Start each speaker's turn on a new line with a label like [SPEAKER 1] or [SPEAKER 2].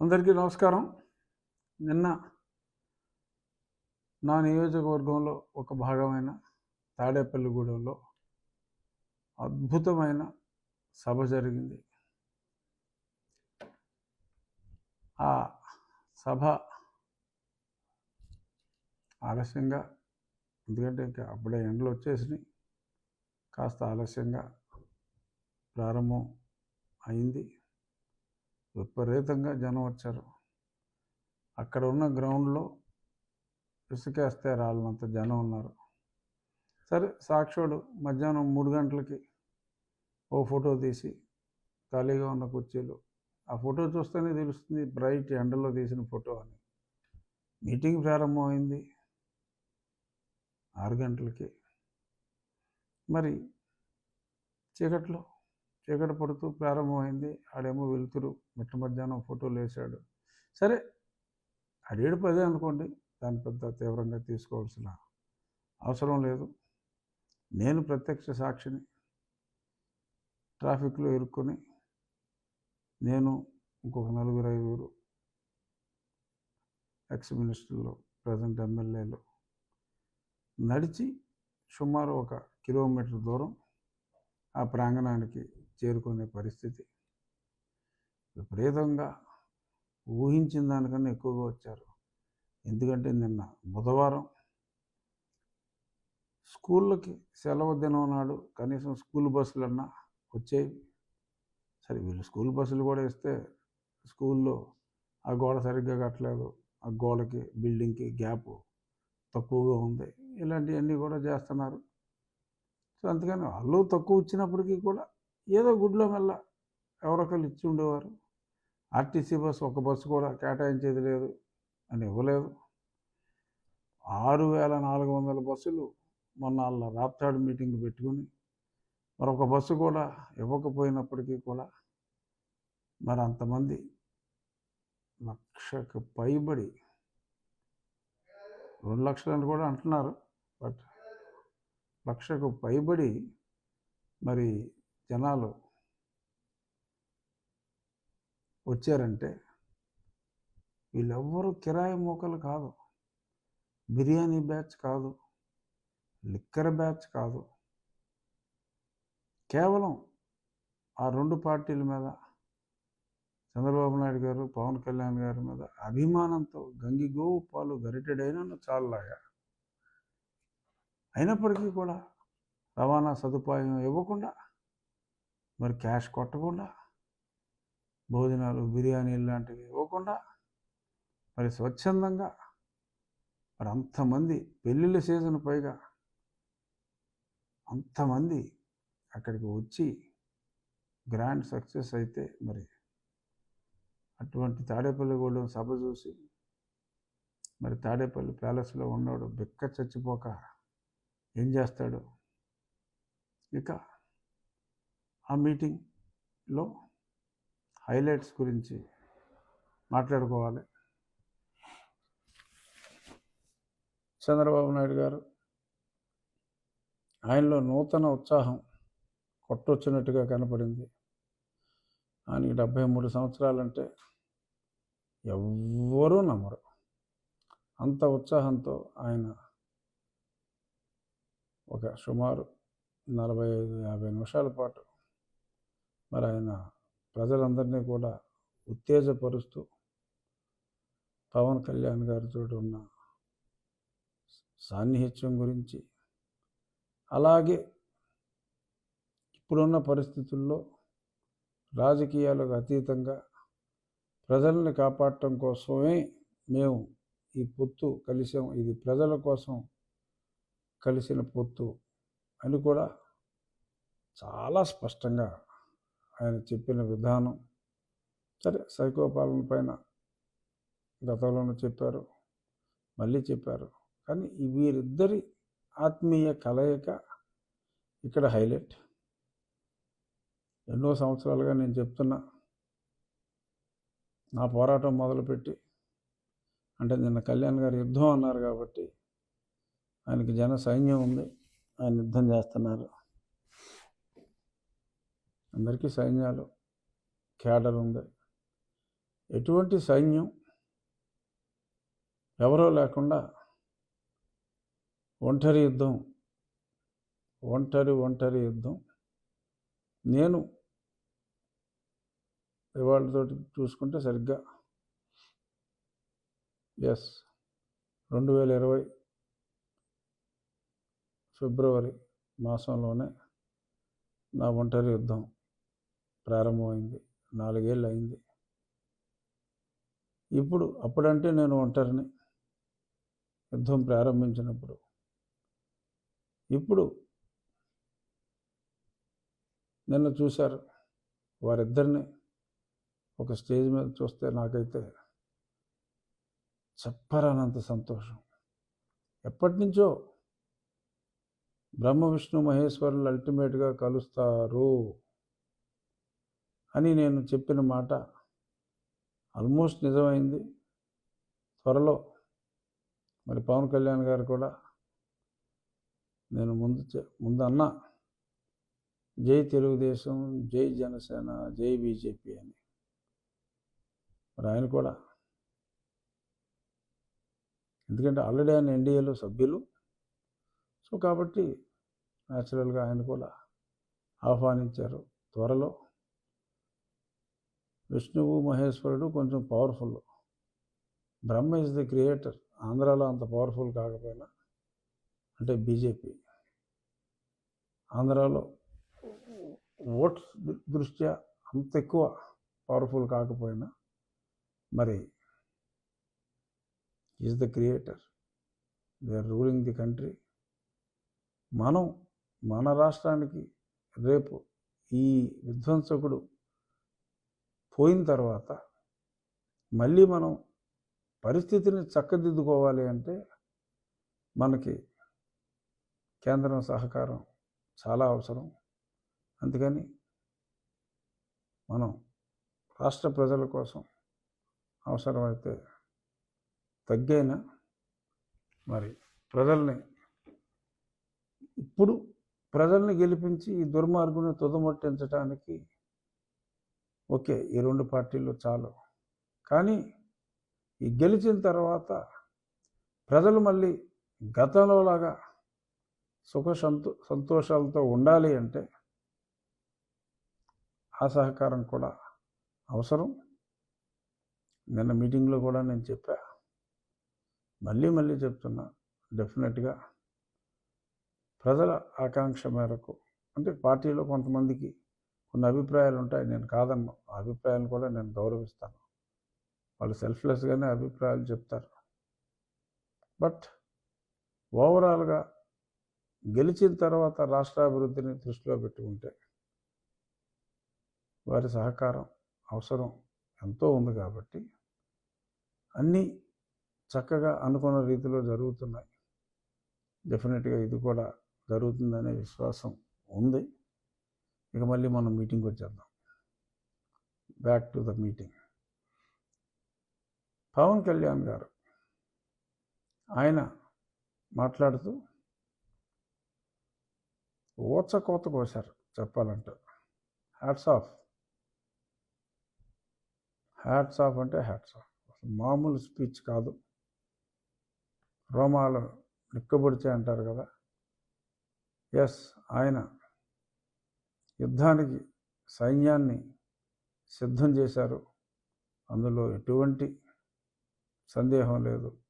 [SPEAKER 1] అందరికీ నమస్కారం. నిన్న నా నియోజకవర్గంలో ఒక భాగమైన తాడేపల్లిగూడెంలో అద్భుతమైన సభ జరిగింది. ఆ సభ ఆలస్యంగా ఎందుకంటే ఇంకా అప్పుడే ఎండలు వచ్చేసినాయి. కాస్త ఆలస్యంగా ప్రారంభం అయింది. విపరీతంగా జనం వచ్చారు. అక్కడ ఉన్న గ్రౌండ్లో ఇసుకేస్తే రాళ్ళంత జనం ఉన్నారు. సరే సాక్షుడు మధ్యాహ్నం మూడు గంటలకి ఓ ఫోటో తీసి ఖాళీగా ఉన్న కుర్చీలు ఆ ఫోటో చూస్తేనే తెలుస్తుంది బ్రైట్ ఎండలో తీసిన ఫోటో అని. మీటింగ్ ప్రారంభమైంది. ఆరు గంటలకి. మరి చీకట్లో చీకటి పడుతూ ప్రారంభమైంది. ఆడేమో వెలుతురు మిట్ట మధ్యాహ్నం ఫోటోలు వేశాడు సరే అడేడు పదే అనుకోండి దాని పెద్ద తీవ్రంగా తీసుకోవాల్సిన అవసరం లేదు. నేను ప్రత్యక్ష సాక్షిని ట్రాఫిక్లో ఇరుక్కొని నేను ఇంకొక నలుగురు ఐదుగురు ఎక్స్ మినిస్టర్లు ప్రజెంట్ ఎమ్మెల్యేలు నడిచి సుమారు ఒక కిలోమీటర్ దూరం ఆ ప్రాంగణానికి చేరుకునే పరిస్థితి. విపరీతంగా ఊహించిన దానికన్నా ఎక్కువగా వచ్చారు. ఎందుకంటే నిన్న బుధవారం స్కూళ్ళకి సెలవు దినం నాడు కనీసం స్కూల్ బస్సులన్నా వచ్చేవి. సరే వీళ్ళు స్కూల్ బస్సులు కూడా ఇస్తే స్కూల్లో ఆ గోడ సరిగ్గా కట్టలేదు. ఆ గోడకి బిల్డింగ్కి గ్యాప్ తక్కువగా ఉంది. ఇలాంటివన్నీ కూడా చేస్తున్నారు. సో అందుకని వాళ్ళు తక్కువ ఇచ్చినప్పటికీ కూడా ఏదో గుడ్లో మెల్ల ఎవరొకరు ఇచ్చి ఉండేవారు. ఆర్టీసీ బస్సు ఒక బస్సు కూడా కేటాయించేది లేదు అని ఇవ్వలేదు. ఆరు వేల నాలుగు వందల బస్సులు మొన్న వాళ్ళ రాప్తాడు మీటింగ్ పెట్టుకుని మరొక బస్సు కూడా ఇవ్వకపోయినప్పటికీ కూడా మరి అంతమంది లక్షకు పైబడి రెండు లక్షలని కూడా అంటున్నారు. బట్ లక్షకు పైబడి మరి జనాలు వచ్చారంటే వీళ్ళెవ్వరూ కిరాయి మూకలు కాదు. బిర్యానీ బ్యాచ్ కాదు. లిక్కర్ బ్యాచ్ కాదు. కేవలం ఆ రెండు పార్టీల మీద చంద్రబాబు నాయుడు గారు పవన్ కళ్యాణ్ గారి మీద అభిమానంతో గంగిగోవు పాలు గరిటెడైనను చాలులాగా. అయినప్పటికీ కూడా రవాణా సదుపాయం ఇవ్వకుండా మరి క్యాష్ కొట్టకుండా భోజనాలు బిర్యానీలు లాంటివి ఇవ్వకుండా మరి స్వచ్ఛందంగా మరి అంతమంది పెళ్ళిళ్ళ సీజన్ పైగా అంతమంది అక్కడికి వచ్చి గ్రాండ్ సక్సెస్ అయితే మరి అటువంటి తాడేపల్లిగూడెం సభ చూసి మరి తాడేపల్లి ప్యాలెస్లో ఉన్నాడు బిక్క చచ్చిపోక ఏం చేస్తాడు? ఇక ఆ మీటింగ్లో హైలైట్స్ గురించి మాట్లాడుకోవాలి. చంద్రబాబు నాయుడు గారు ఆయనలో నూతన ఉత్సాహం కొట్టొచ్చినట్టుగా కనపడింది. ఆయనకి డెబ్భై మూడు సంవత్సరాలంటే ఎవ్వరూ నమ్మరు. అంత ఉత్సాహంతో ఆయన ఒక సుమారు నలభై ఐదు యాభై నిమిషాల పాటు మరి ఆయన ప్రజలందరినీ కూడా ఉత్తేజపరుస్తూ పవన్ కళ్యాణ్ గారితో ఉన్న సాన్నిహిత్యం గురించి అలాగే ఇప్పుడున్న పరిస్థితుల్లో రాజకీయాలకు అతీతంగా ప్రజల్ని కాపాడటం కోసమే మేము ఈ పొత్తు కలిసాం. ఇది ప్రజల కోసం కలిసిన పొత్తు అని కూడా చాలా స్పష్టంగా ఆయన చెప్పిన విధానం. సరే సైకోపాలన పైన గతంలోనూ చెప్పారు మళ్ళీ చెప్పారు. కానీ వీరిద్దరి ఆత్మీయ కలయిక ఇక్కడ హైలైట్. ఎన్నో సంవత్సరాలుగా నేను చెప్తున్నా నా పోరాటం మొదలుపెట్టి అంటే నిన్న కళ్యాణ్ గారు యుద్ధం అన్నారు కాబట్టి ఆయనకి జన సైన్యం ఉంది ఆయన యుద్ధం చేస్తున్నారు. అందరికీ సైన్యాలు క్యాడర్ ఉంది. ఎటువంటి సైన్యం ఎవరో లేకుండా ఒంటరి యుద్ధం ఒంటరి ఒంటరి యుద్ధం. నేను ఇవాళతో చూసుకుంటే సరిగ్గా ఎస్ రెండు వేల ఇరవై ఫిబ్రవరి మాసంలోనే నా ఒంటరి యుద్ధం ప్రారంభమైంది. నాలుగేళ్ళు అయింది ఇప్పుడు అప్పుడంటే నేను ఒంటరిని. యుద్ధం ప్రారంభించినప్పుడు. ఇప్పుడు నిన్న చూశారు వారిద్దరిని ఒక స్టేజ్ మీద చూస్తే నాకైతే చెప్పరానంత సంతోషం. ఎప్పటి నుంచో బ్రహ్మ విష్ణు మహేశ్వరులు అల్టిమేట్గా కలుస్తారు. అని నేను చెప్పిన మాట ఆల్మోస్ట్ నిజమైంది. త్వరలో మరి పవన్ కళ్యాణ్ గారు కూడా నేను ముందు చె- ముందు అన్నా జై తెలుగుదేశం జై జనసేన జై బీజేపీ అని. మరి ఆయన కూడా ఎందుకంటే ఆల్రెడీ ఆయన ఎన్డీఏలో సభ్యులు. సో కాబట్టి న్యాచురల్గా ఆయన కూడా ఆహ్వానించారు త్వరలో. విష్ణువు మహేశ్వరుడు కొంచెం powerful Brahma is the creator ఆంధ్రాలో అంత పవర్ఫుల్ కాకపోయినా అంటే బీజేపీ ఆంధ్రాలో ఓట్స్ దృష్ట్యా అంత ఎక్కువ పవర్ఫుల్ కాకపోయినా మరి is the creator they are ruling the country మనం మన రాష్ట్రానికి రేపు ఈ విధ్వంసకుడు పోయిన తర్వాత మళ్ళీ మనం పరిస్థితిని చక్కదిద్దుకోవాలి అంటే మనకి కేంద్రం సహకారం చాలా అవసరం. అందుకని మనం రాష్ట్ర ప్రజల కోసం అవసరమైతే తగ్గైనా మరి ప్రజల్ని ఇప్పుడు ప్రజల్ని గెలిపించి ఈ దుర్మార్గుని తుదమట్టించడానికి ఓకే ఈ రెండు పార్టీలు చాలు. కానీ ఈ గెలిచిన తర్వాత ప్రజలు మళ్ళీ గతంలోలాగా సుఖ సంతో సంతోషాలతో ఉండాలి అంటే ఆ సహకారం కూడా అవసరం. నిన్న మీటింగ్లో కూడా నేను చెప్పా. మళ్ళీ మళ్ళీ చెప్తున్నా డెఫినెట్గా ప్రజల ఆకాంక్ష మేరకు అంటే పార్టీలో కొంతమందికి కొన్ని అభిప్రాయాలు ఉంటాయి. నేను కాదన్ను. ఆ అభిప్రాయాలను కూడా నేను గౌరవిస్తాను. వాళ్ళు సెల్ఫ్లెస్గానే అభిప్రాయాలు చెప్తారు. బట్ ఓవరాల్గా గెలిచిన తర్వాత రాష్ట్రాభివృద్ధిని దృష్టిలో పెట్టుకుంటే వారి సహకారం అవసరం ఎంతో ఉంది కాబట్టి అన్నీ చక్కగా అనుకున్న రీతిలో జరుగుతున్నాయి. డెఫినెట్గా ఇది కూడా జరుగుతుందనే విశ్వాసం ఉంది. ఇక మళ్ళీ మనం మీటింగ్కి వచ్చేద్దాం back to the meeting Pawan Kalyan garu ఆయన మాట్లాడుతూ ఓచ కోత కోశారు చెప్పాలంటే. హ్యాట్స్ ఆఫ్ హ్యాట్స్ ఆఫ్ అంటే హ్యాట్స్ ఆఫ్ మామూలు స్పీచ్ కాదు. రోమాలు నిక్కబొడిచే అంటారు కదా. ఎస్ ఆయన యుద్ధానికి సైన్యాన్ని సిద్ధం చేశారు. అందులో ఎటువంటి సందేహం లేదు.